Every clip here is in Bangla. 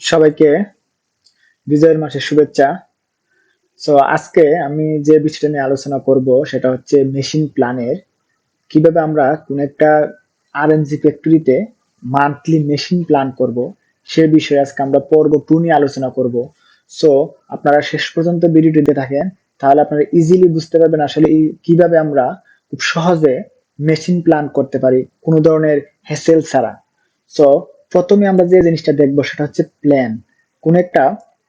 সবাইকে বিজয়ের মাসের শুভেচ্ছা। সো আজকে আমি যে বিষয়টা নিয়ে আলোচনা করব সেটা হচ্ছে মেশিন প্ল্যানের কীভাবে আমরা কোন একটা আরএনজি ফ্যাক্টরিতে মান্থলি মেশিন প্ল্যান করব, সে বিষয়ে আজকে আমরা পর্ব টু নিয়ে আলোচনা করব। সো আপনারা শেষ পর্যন্ত ভিডিওটি দেখে থাকেন, তাহলে আপনারা ইজিলি বুঝতে পারবেন আসলে কীভাবে আমরা খুব সহজে মেশিন প্ল্যান করতে পারি, কোনো ধরনের হেসেল ছাড়া। সো প্রথমে আমরা যে জিনিসটা দেখব সেটা হচ্ছে প্ল্যান কোন একটা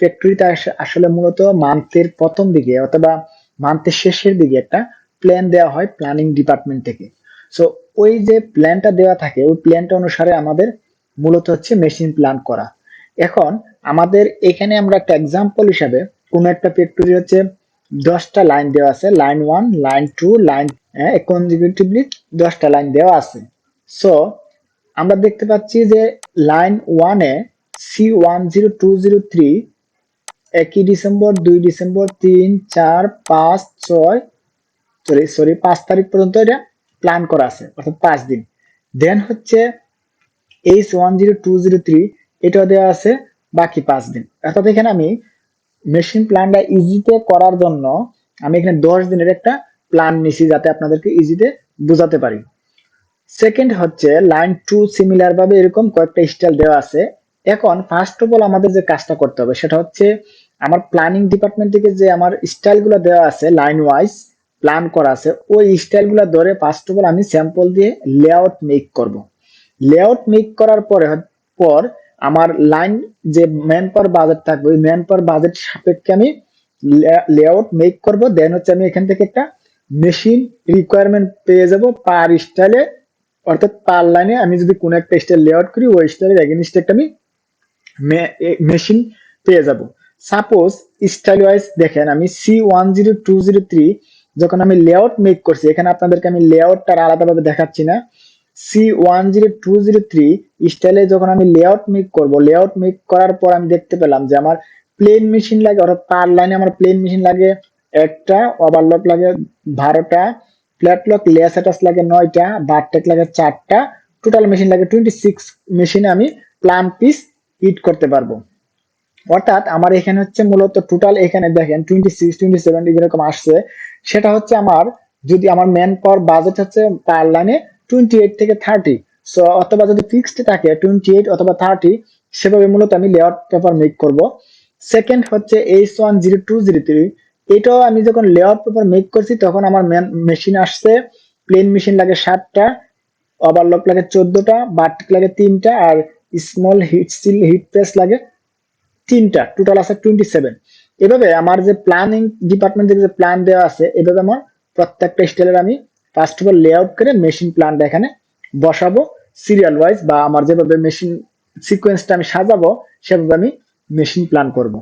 ফ্যাক্টরিতে আসলে মূলত মান্থের প্রথম দিকে অথবা মান্থের শেষের দিকে একটা প্ল্যান দেওয়া হয় প্ল্যানিং ডিপার্টমেন্ট থেকে। সো ওই যে প্ল্যানটা দেওয়া থাকে, ওই প্ল্যানটা অনুসারে আমাদের মূলত হচ্ছে মেশিন প্ল্যান করা। এখন আমাদের এখানে আমরা একটা এক্সাম্পল হিসাবে কোন একটা ফ্যাক্টরি হচ্ছে দশটা লাইন দেওয়া আছে। Line one line two line consecutively দশটা লাইন দেওয়া আছে। সো আমরা দেখতে পাচ্ছি যে লাইন ওয়ানে C one zero two zero three একই ডিসেম্বর, দুই ডিসেম্বর, তিন, চার, পাঁচ, ছয় সরি সরি পাঁচ তারিখ পর্যন্ত এটা প্ল্যান করা আছে, অর্থাৎ পাঁচ দিন। দেন হচ্ছে H one zero two zero three এটাও দেওয়া আছে বাকি পাঁচ দিন। অর্থাৎ এখানে আমি মেশিন প্ল্যানটা ইজিতে করার জন্য আমি এখানে দশ দিনের একটা প্ল্যান নিছি যাতে আপনাদেরকে ইজিতে বোঝাতে পারি। সেকেন্ড হচ্ছে লাইন টু সিমিলার ভাবে এরকম কয়েকটা স্টাইল দেওয়া আছে। এখন ফার্স্ট অফ অল আমাদের যে কাজটা করতে হবে সেটা হচ্ছে আমার প্ল্যানিং ডিপার্টমেন্ট থেকে যে আমার স্টাইলগুলো দেওয়া আছে লাইন ওয়াইজ প্ল্যান করা আছে, ওই স্টাইলগুলো ধরে ফার্স্ট অফ অল আমি স্যাম্পল দিয়ে লেআউট মেক করব। লেআউট মেক করার পরে পর আমার লাইন যে ম্যান পার বাজেট থাকবে, ওই ম্যান পার বাজেট সাপেক্ষে আমি লেআউট মেক করব। দেন হচ্ছে আমি এখান থেকে একটা মেশিন রিকোয়ারমেন্ট পেয়ে যাব পার স্টাইলে অর্থাৎ পার লাইনে আমি যদি কোনো একটা স্টাইল লেআউট করি, ওই স্টাইলের এগেনস্ট একটা আমি মেশিন পেয়ে যাব। সাপোজ স্টাইল ওয়াইজ দেখেন, আমি C one zero two zero three যখন আমি লেআউট মেক করছি, এখানে আপনাদেরকে আমি লেআউটটা আলাদাভাবে দেখাচ্ছি না। C one zero two zero three স্টাইলে যখন আমি লেআউট মেক করব লেআউট মেক করার পর আমি দেখতে পেলাম যে আমার প্লেন মেশিন লাগে, অর্থাৎ পার লাইনে আমার প্লেন মেশিন লাগে, একটা ওভারলক লাগে বারোটা ফ্ল্যাটলক লেয়ার অ্যাটাচ লাগে নয়টা বারটেক লাগে চারটা টোটাল মেশিন লাগে টোয়েন্টি সিক্স মেশিনে আমি প্লান পিস হিট করতে পারব। অর্থাৎ আমার এখানে হচ্ছে মূলত টোটাল এখানে দেখেন টোয়েন্টি সিক্স টোয়েন্টি সেভেন যেরকম আসছে। সেটা হচ্ছে আমার, যদি আমার ম্যান পাওয়ার বাজেট হচ্ছে পার লাইনে টোয়েন্টি এইট থেকে থার্টি সো অথবা যদি ফিক্সড থাকে টোয়েন্টি এইট অথবা থার্টি সেভাবে মূলত আমি লেয়ার পেপার মেক করব। সেকেন্ড হচ্ছে H one zero two zero three এটাও আমি যখন লেআউট পেপার মেক করছি, তখন আমার মেশিন আসছে। প্লেন মেশিন লাগে সাতটা ওভারলক লাগে চোদ্দটা বাটিক লাগে তিনটা, আর small heat seal heat press লাগে তিনটা। টোটাল আছে টোয়েন্টি সেভেন এভাবে আমার যে প্ল্যানিং ডিপার্টমেন্ট থেকে যে প্ল্যান দেওয়া আছে, এভাবে আমার প্রত্যেকটা স্টাইলের আমি ফার্স্ট অফ অল লেআউট করে মেশিন প্ল্যানটা এখানে বসাবো। সিরিয়াল ওয়াইজ বা আমার যেভাবে মেশিন সিকোয়েন্সটা আমি সাজাবো, সেভাবে আমি মেশিন প্ল্যান করব।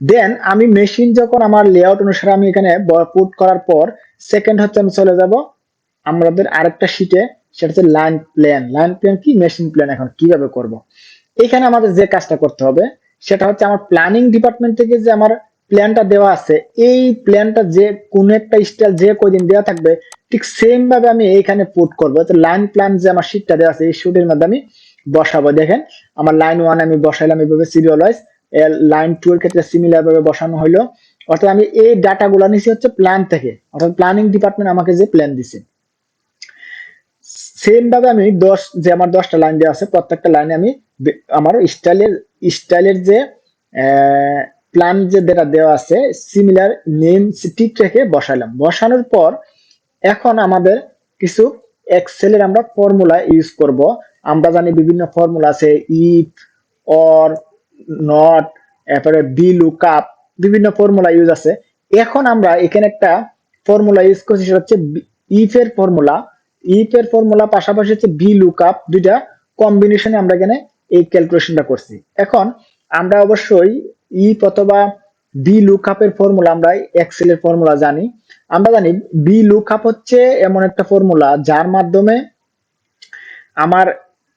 দেন আমি মেশিন যখন আমার লেআউট অনুসারে আমি এখানে পুট করার পর সেকেন্ড হচ্ছে আমি চলে যাব আমাদের আরেকটা শিটে সেটা হচ্ছে লাইন প্ল্যান লাইন প্ল্যান কি? মেশিন প্ল্যান এখন কীভাবে করব? এখানে আমাদের যে কাজটা করতে হবে, সেটা হচ্ছে আমার প্ল্যানিং ডিপার্টমেন্ট থেকে যে আমার প্ল্যানটা দেওয়া আছে, এই প্ল্যানটা যে কোন একটা স্টাইল যে কয়দিন দেওয়া থাকবে, ঠিক সেম ভাবে আমি এইখানে পুট করব। লাইন প্ল্যান যে আমার শিটটা দেওয়া আছে, এই শিটের মধ্যে আমি বসাবো। দেখেন, আমার লাইন ওয়ান আমি বসাইলাম এইভাবে সিরিয়াল ওয়াইজ লাইন টু এর ক্ষেত্রে সিমিলার ভাবে বসানো হলো অর্থাৎ আমি এই ডাটা গুলা নিছি হচ্ছে প্ল্যান থেকে। অর্থাৎ প্ল্যানিং ডিপার্টমেন্ট আমাকে যে প্ল্যান দিছে। সেম ভাবে আমি দশ, যে আমার দশটা লাইন দেওয়া আছে, প্রত্যেকটা লাইনে আমি আমার স্টাইলের স্টাইলের যে প্ল্যান যে যেটা দেওয়া আছে সিমিলার নেম ঠিক রেখে বসালাম বসানোর পর এখন আমাদের কিছু এক্সেলের আমরা ফর্মুলা ইউজ করব। আমরা জানি বিভিন্ন ফর্মুলা আছে ইফ অর নট এরপরে বি লুক আপ বিভিন্ন ফর্মুলা ইউজ আছে। এখন আমরা এখানে একটা ফর্মুলা ইউজ করছি, সেটা হচ্ছে ইফ এর ফর্মুলা ইফ এর ফর্মুলা পাশাপাশি হচ্ছে বি লুক আপ দুইটা কম্বিনেশনে আমরা এখানে এই ক্যালকুলেশনটা করছি। এখন আমরা অবশ্যই ইফ অথবা বি লুক এর ফর্মুলা আমরা এক্সেল এর ফর্মুলা জানি। আমরা জানি বি লুক আপ হচ্ছে এমন একটা ফর্মুলা যার মাধ্যমে আমার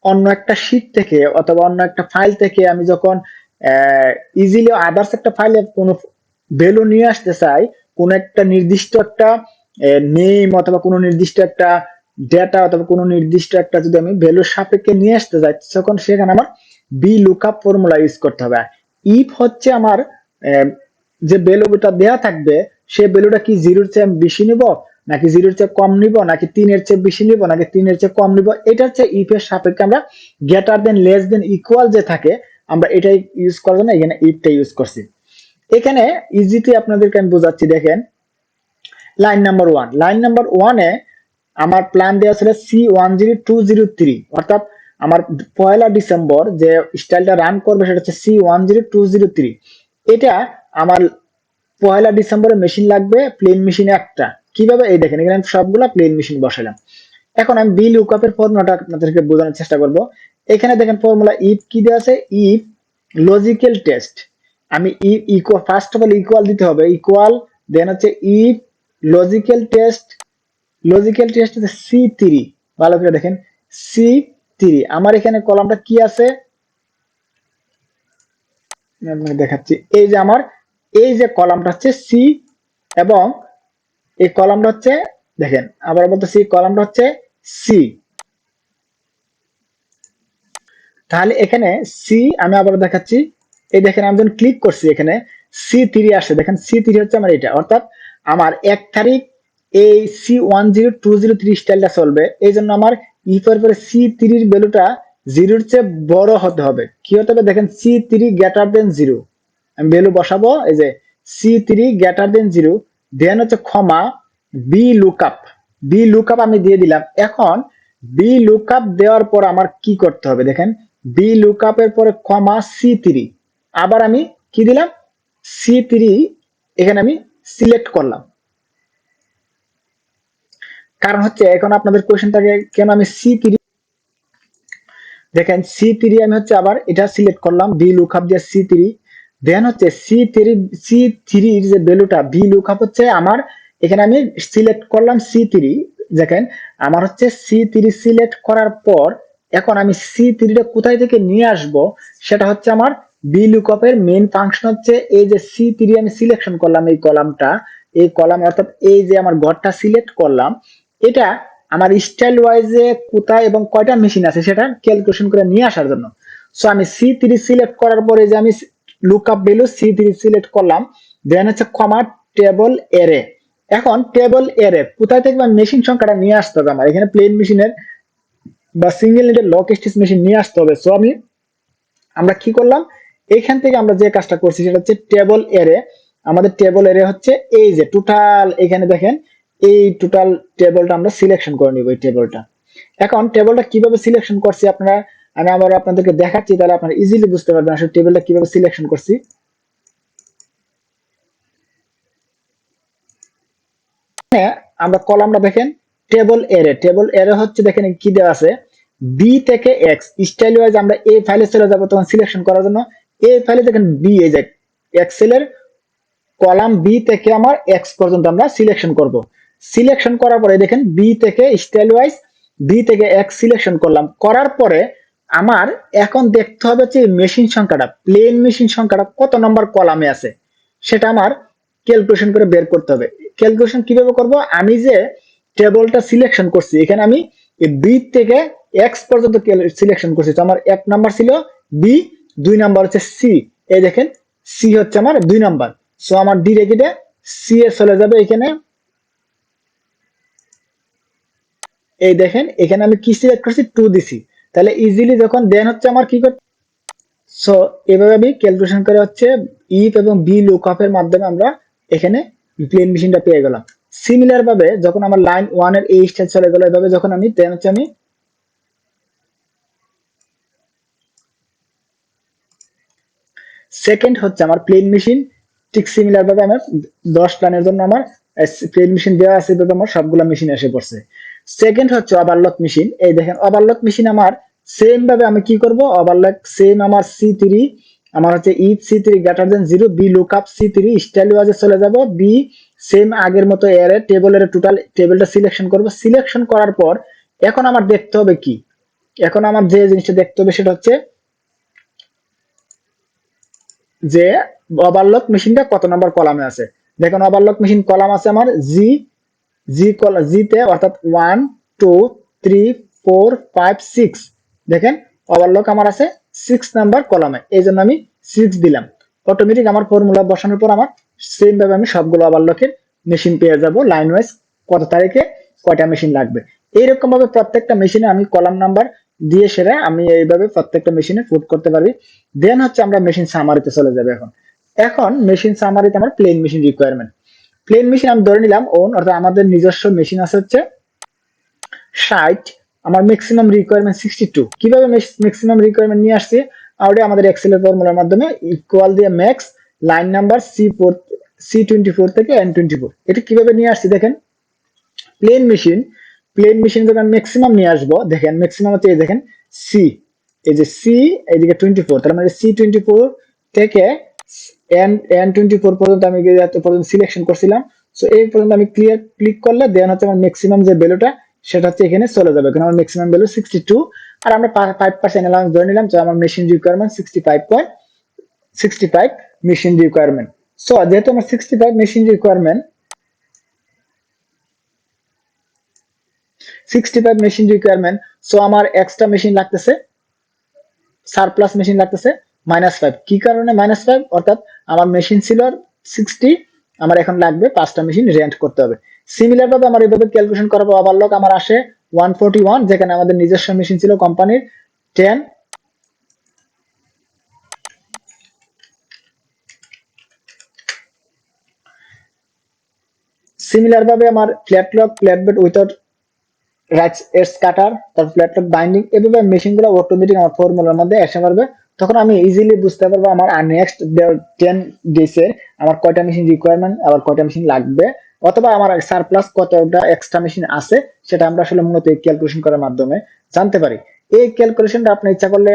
অন্য একটা শীট থেকে অথবা অন্য একটা ফাইল থেকে আমি যখন ইজিলি আদার্স একটা ফাইলে কোনো ভ্যালু নিয়ে আসতে চাই, কোন একটা নির্দিষ্ট একটা নেম অথবা কোনো নির্দিষ্ট একটা ডেটা অথবা কোনো নির্দিষ্ট একটা যদি আমি ভ্যালুর সাপেক্ষে নিয়ে আসতে যাই তখন সেখানে আমার বি লুকআপ ফর্মুলা ইউজ করতে হবে। ইফ হচ্ছে আমার যে ভ্যালুটা দেয়া থাকবে, সে ভ্যালুটা কি জিরোর চেয়ে বেশি নিব, নাকি জিরোর চেয়ে কম নিব, নাকি তিনের চেয়ে বেশি নিব, নাকি তিনের চেয়ে কম নিব এটা হচ্ছে ইফ এর সাপেক্ষে আমরা greater than less than equal যে থাকে আমরা এটাই ইউজ করার জন্য এখানে ইফটা ইউজ করছি। এখানে ইজিতে আপনাদেরকে আমি বোঝাচ্ছি, দেখেন line number one line number ওয়ানে আমার প্ল্যান দেওয়া ছিল C one zero two zero three অর্থাৎ আমার পয়লা ডিসেম্বর যে স্টাইলটা রান করবে সেটা হচ্ছে C one zero two zero three এটা আমার পয়লা ডিসেম্বরে মেশিন লাগবে প্লেন মেশিন একটা। কীভাবে? এই দেখেন, এখানে সবগুলা প্লেন মেশিন বসালাম এখন আমি বি লুকআপের ফর্মুলাটা আপনাদেরকে বোঝানোর চেষ্টা করব। এখানে দেখেন ফর্মুলা ইফ কি দেওয়া আছে? ইফ লজিক্যাল টেস্ট আমি equal first of all equal দিতে হবে। ইকুয়াল দেন হচ্ছে if logical test logical test হচ্ছে সি থ্রি ভালো করে দেখেন। সি থ্রি আমার এখানে কলামটা কি আছে? দেখাচ্ছি। এই যে আমার, এই যে কলামটা হচ্ছে সি এবং এই কলামটা হচ্ছে, দেখেন, আবার বলতেছি, কলামটা হচ্ছে সি তাহলে এখানে সি আমি আবার দেখাচ্ছি। এই দেখেন, আমি যখন ক্লিক করছি এখানে সি থ্রি আসে দেখেন সি থ্রি হচ্ছে আমার এটা। অর্থাৎ আমার এক তারিখ এই C one zero two zero three স্টাইলটা চলবে। এই জন্য আমার ইফের পরে সি থ্রির ভ্যালুটা জিরোর চেয়ে বড় হতে হবে। কি হতে হবে? দেখেন C three greater than zero আমি ভ্যালু বসাবো, এই যে C three greater than zero then হচ্ছে comma B lookup B lookup আমি দিয়ে দিলাম। এখন বি লুকআপ দেওয়ার পর আমার কি করতে হবে? দেখেন বি লুকআপের পরে কমা সি থ্রি আবার আমি কি দিলাম? সি থ্রি এখানে আমি সিলেক্ট করলাম। কারণ হচ্ছে এখন আপনাদের কোয়েশ্চেনটাকে কেন আমি সি থ্রি দেখেন সি থ্রি আমি হচ্ছে আবার এটা সিলেক্ট করলাম বি লুকআপ দিয়ে সি থ্রি দেন হচ্ছে সি থ্রি সি থ্রির যে ভ্যালুটা বি লুকআপ হচ্ছে আমার, এখানে আমি সিলেক্ট করলাম সি থ্রি দেখেন, আমার হচ্ছে সি থ্রি সিলেক্ট করার পর এখন আমি সি থ্রিটা কোথায় থেকে নিয়ে আসব? সেটা হচ্ছে আমার বি লুকআপের মেইন ফাংশন হচ্ছে এই যে সি থ্রি আমি সিলেকশন করলাম এই কলামটা। এই কলাম অর্থাৎ এই যে আমার ঘরটা সিলেক্ট করলাম, এটা আমার স্টাইল ওয়াইজে কোথায় এবং কয়টা মেশিন আছে সেটা ক্যালকুলেশন করে নিয়ে আসার জন্য। সো আমি সি থ্রি সিলেক্ট করার পরে যে আমি lookup value C three select করলাম দেন হচ্ছে কমা টেবল এরে এখন টেবল এরে কোথায় থেকে মেশিন সংখ্যাটা নিয়ে আসতে হবে আমার? এখানে প্লেন মেশিনের বা সিঙ্গেল নেটের লক স্টিচ মেশিন নিয়ে আসতে হবে। সো আমি, আমরা কি করলাম? এখান থেকে আমরা যে কাজটা করছি, সেটা হচ্ছে টেবল এরে আমাদের টেবল এরে হচ্ছে এই যে টোটাল এখানে দেখেন, এই টোটাল টেবলটা আমরা সিলেকশন করে নিব এই টেবলটা এখন টেবলটা কীভাবে সিলেকশন করছি আপনারা? আমি আবার আপনাদেরকে দেখাচ্ছি, তাহলে আপনারা ইজিলি বুঝতে পারবেন আসলে টেবিলটা কীভাবে সিলেকশন করছি। আমরা কলামটা দেখেন টেবল এরে টেবল এরে হচ্ছে দেখেন কি দেওয়া আছে? বি থেকে এক্স স্টাইল ওয়াইজ আমরা এই ফাইলে চলে যাব তখন সিলেকশন করার জন্য। এই ফাইলে দেখেন বি এই যে এক্সেলের কলাম বি থেকে আমার এক্স পর্যন্ত আমরা সিলেকশন করব। সিলেকশন করার পরে দেখেন বি থেকে স্টাইল ওয়াইজ বি থেকে এক্স সিলেকশন করলাম। করার পরে আমার এখন দেখতে হবে যে মেশিন সংখ্যাটা প্লেন মেশিন সংখ্যাটা কত নম্বর কলামে আছে? সেটা আমার ক্যালকুলেশন করে বের করতে হবে। ক্যালকুলেশন কীভাবে করব? আমি যে টেবলটা সিলেকশন করছি। এখানে আমি বি থেকে এক্স পর্যন্ত সিলেকশন করছি। তো আমার এক নাম্বার ছিল বি দুই নাম্বার হচ্ছে সি এই দেখেন সি হচ্ছে আমার দুই নাম্বার। সো আমার ডি ডিরেক্টে সি এর চলে যাবে এখানে। এই দেখেন, এখানে আমি কি সিলেক্ট করছি? টু দিছি। তাহলে ইজিলি যখন দেন হচ্ছে আমার কি করতে সো এভাবে আমি ক্যালকুলেশন করে হচ্ছে ইফ এবং বি লুকআপ এর মাধ্যমে আমরা এখানে প্লেন মেশিনটা পেয়ে গেলাম। সিমিলার ভাবে যখন আমার লাইন ওয়ানের এই স্টেজ চলে গেল, এভাবে যখন আমি দেন হচ্ছে আমি সেকেন্ড হচ্ছে আমার প্লেন মেশিন ঠিক সিমিলার ভাবে আমার দশ লাইনের জন্য আমার প্লেন মেশিন দেওয়া আছে, এভাবে আমার সবগুলো মেশিন এসে পড়ছে। সেকেন্ড হচ্ছে ওভারলক মেশিন এই দেখেন ওভারলক মেশিন আমার সেম ভাবে আমি কি করব? ওভারলক সেম আমার সি থ্রি আমার হচ্ছে if C three greater than zero V lookup C three style ওয়াজে চলে যাব বি সেম আগের মতো এরে টেবলের টোটাল টেবিলটা সিলেকশন করব। সিলেকশন করার পর এখন আমার দেখতে হবে কি? এখন আমার যে জিনিসটা দেখতে হবে সেটা হচ্ছে যে ওভারলক মেশিনটা কত নম্বর কলামে আছে। দেখেন ওভারলক মেশিন কলাম আছে আমার জি জি কলাম জিতে অর্থাৎ one two three four five six দেখেন ওভারলক আমার আছে সিক্স নাম্বার কলামে এই জন্য আমি সিক্স দিলাম। অটোমেটিক আমার ফর্মুলা বসানোর পর আমার সেম ভাবে আমি সবগুলো ওভারলকের মেশিন পেয়ে যাব লাইন ওয়াইজ কত তারিখে কয়টা মেশিন লাগবে। এইরকম ভাবে প্রত্যেকটা মেশিনে আমি কলাম নাম্বার দিয়ে সেরে আমি এইভাবে প্রত্যেকটা মেশিনে ফুট করতে পারি দেন হচ্ছে আমরা মেশিন সামারিতে চলে যাবে এখন। এখন মেশিন সামারিতে আমার plain machine requirement plain machine আমি ধরে নিলাম ওন অর্থাৎ আমাদের নিজস্ব মেশিন আছে হচ্ছে ষাট। আমার ম্যাক্সিমাম রিকোয়ারমেন্ট সিক্সটি টু কীভাবে ম্যাক্সিমাম রিকোয়ারমেন্ট নিয়ে আসছি? আউটে আমাদের এক্সেলের ফর্মুলার মাধ্যমে ইকুয়াল দিয়ে max line number C four C twenty four থেকে এন টোয়েন্টি ফোর এটা কীভাবে নিয়ে আসছি দেখেন? প্লেন মেশিন প্লেন মেশিন যখন ম্যাক্সিমাম নিয়ে আসব, দেখেন ম্যাক্সিমাম হচ্ছে এই দেখেন সি এই যে সি এইদিকে টোয়েন্টি ফোর তার মানে সি টোয়েন্টি ফোর থেকে এন এন টোয়েন্টি ফোর পর্যন্ত আমি এত পর্যন্ত সিলেকশন করছিলাম সো এই পর্যন্ত আমি ক্লিয়ার ক্লিক করলে দেন হচ্ছে আমার ম্যাক্সিমাম যে ভ্যালুটা সেটা হচ্ছে এখানে চলে যাবে। এখানে আমার ম্যাক্সিমাম ভ্যালু সিক্সটি টু আর আমরা ফাইভ পার্সেন্ট অ্যালাউন্স ধরে নিলাম যে আমার machine requirement sixty five point sixty requirement যেহেতু আমার সিক্সটি মেশিন আমার লাগতেছে সারপ্লাস মেশিন লাগতেছে মাইনাস ফাইভ কি কারণে মাইনাস ফাইভ অর্থাৎ আমার মেশিন ছিল সিক্সটি আমার এখন লাগবে পাঁচটা মেশিন রেন্ট করতে হবে। সিমিলার ভাবে আমার এইভাবে ক্যালকুলেশন করাবো ওভারলক আমার আসে ওয়ান ফোর্টি ওয়ান যেখানে আমাদের নিজস্ব মেশিন ছিল কোম্পানির টেন সিমিলার ভাবে আমার flat lock flat bed without rights ads cutter তারপর ফ্ল্যাট লক বাইন্ডিং এভাবে মেশিনগুলো অটোমেটিক আমার ফর্মুলার মধ্যে এসে পারবে তখন আমি ইজিলি বুঝতে পারব আমার নেক্সট টেন ডেসের আমার কয়টা মেশিন রিকোয়ারমেন্ট আবার কয়টা মেশিন লাগবে, অথবা আমার সারপ্লাস কতটা এক্সট্রা মেশিন আছে, সেটা আমরা আসলে মূলত এই ক্যালকুলেশন করার মাধ্যমে জানতে পারি। এই ক্যালকুলেশনটা আপনি ইচ্ছা করলে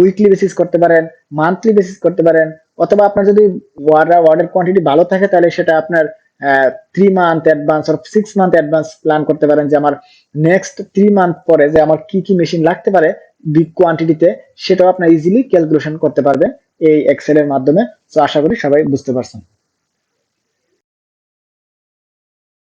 উইকলি বেসিস করতে পারেন মান্থলি বেসিস করতে পারেন, অথবা আপনার যদি ওয়ার্ডার ওয়ার্ডের কোয়ান্টিটি ভালো থাকে, তাহলে সেটা আপনার three month advance or six month advance plan করতে পারেন যে আমার নেক্সট থ্রি মান্থ পরে যে আমার কি কি মেশিন লাগতে পারে বিগ কোয়ান্টিটিতে সেটাও আপনার ইজিলি ক্যালকুলেশন করতে পারবেন এই এক্সেলের মাধ্যমে। তো আশা করি সবাই বুঝতে পারছেন।